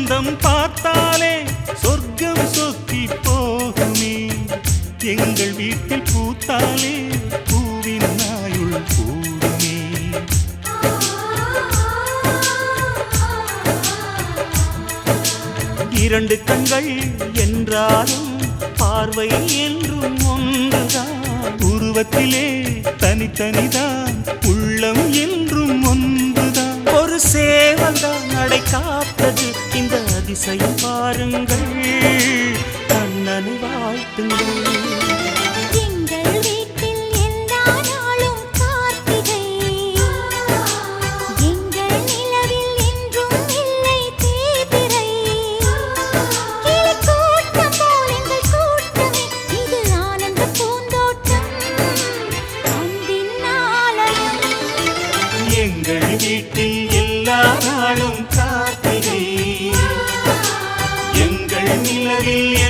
சொந்தம் பார்த்தாலே சொர்க்கம் சொத்தி போகுமே. எங்கள் வீட்டில் பூத்தாலே பூவின் நாயுள் கூடுமே. இரண்டு கண்கள் என்றாலும் பார்வை என்றும் ஒன்றுதான். உருவத்திலே தனித்தனிதான் உள்ளம் என்றும் ஒன்றுதான். ஒரு சேவல்தான் நடை காத்தது அதிசயம் பாருங்கள் கண்ணனை வாழ்த்துங்கள். எங்கள் வீட்டில் எல்லா நாளும் எங்கள்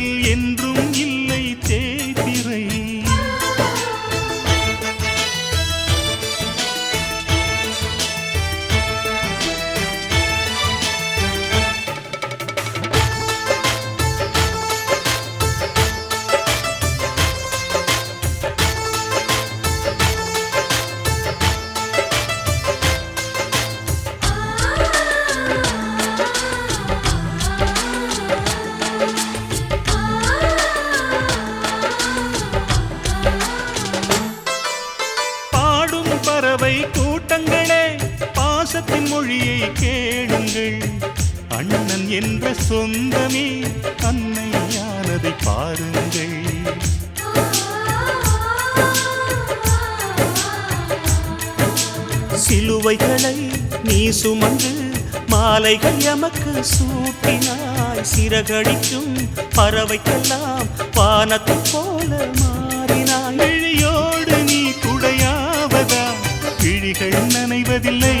நிலவில் என்றும் இல்லை தேய்பிறை பறவை கூட்டங்களே பாசத்தின் மொழியை கேளுங்கள். அண்ணன் என்ற சொந்தமே அன்னையானதை பாருங்கள். சிலுவைகளை நீ சுமந்து மாலைகள் எமக்கு சூட்டினாய். சிறகடிக்கும் பறவைக்கெல்லாம் வானத்தை போல மாறினாய். நனைவதில்லை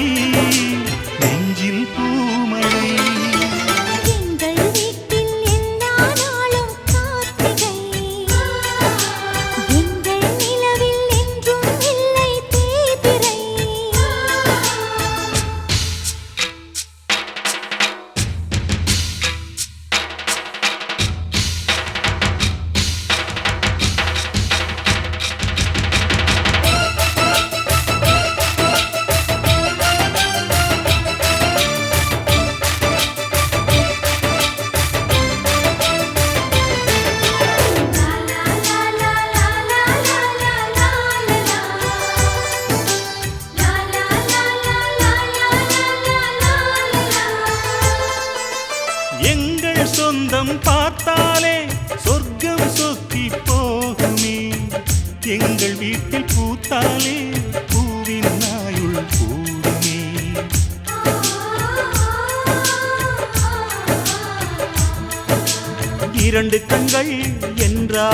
நெஞ்சில் பூமழை சொர்க்கம் சொத்தி போகுமே. எங்கள் வீட்டில் பூத்தாலே பூவின் நாயுள் கூடுமே. இரண்டு கண்கள் என்றால்